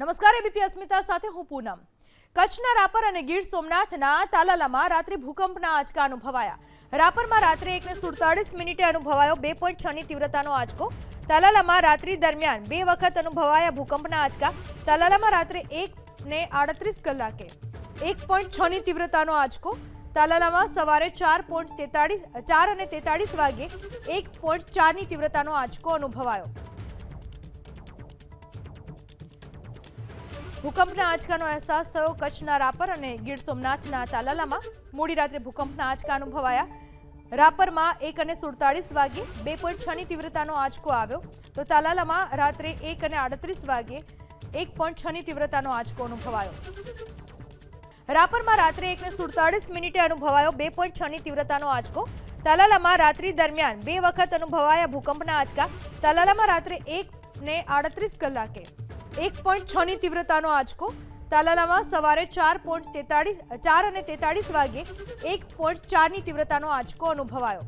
નમસ્કાર એબીપી અસ્મિતા સાથે હું પૂનમ. કચ્છના રાપર અને ગીર સોમનાથના તાલાલામાં રાત્રે ભૂકંપના આંચકા અનુભવાયા. રાપરમાં રાત્રે એકને સુડતાળીસ મિનિટે અનુભવાયો બે પોઈન્ટ છની તીવ્રતાનો આંચકો. તાલાલામાં રાત્રિ દરમિયાન બે વખત અનુભવાયા ભૂકંપના આંચકા. તાલાલામાં રાત્રે એક ને આડત્રીસ કલાકે એક પોઈન્ટ છની તીવ્રતાનો આંચકો. તાલાલામાં સવારે ચાર પોઈન્ટ તેતાળીસ, ચાર અને તેતાળીસ વાગ્યે એક પોઈન્ટ ચારની તીવ્રતાનો આંચકો અનુભવાયો. ભૂકંપના આંચકાનો અહેસાસ થયો કચ્છના રાપર અને ગીર સોમનાથના તાલાલામાં. મોડી રાત્રે ભૂકંપના આંચકા અનુભવાયા. રાપરમાં એક અને સુડતાળીસ વાગે બે પોઈન્ટ છની તીવ્રતાનો આંચકો આવ્યો. તો તાલાલામાં રાત્રે એક અને આડત્રીસ વાગ્યે એક પોઈન્ટ છની તીવ્રતાનો આંચકો અનુભવાયો. રાપરમાં રાત્રે એકને સુડતાળીસ મિનિટે અનુભવાયો બે પોઈન્ટ છની તીવ્રતાનો આંચકો. તાલાલામાં રાત્રિ દરમિયાન બે વખત અનુભવાયા ભૂકંપના આંચકા. તાલાલામાં રાત્રે એક ને આડત્રીસ કલાકે. એક પોઈન્ટ છની તીવ્રતાનો આંચકો. તાલાલામાં સવારે ચાર પોઈન્ટ તેતાળીસ, ચાર અને તેતાળીસ વાગ્યે એક પોઈન્ટ ચારની તીવ્રતાનો આંચકો અનુભવાયો.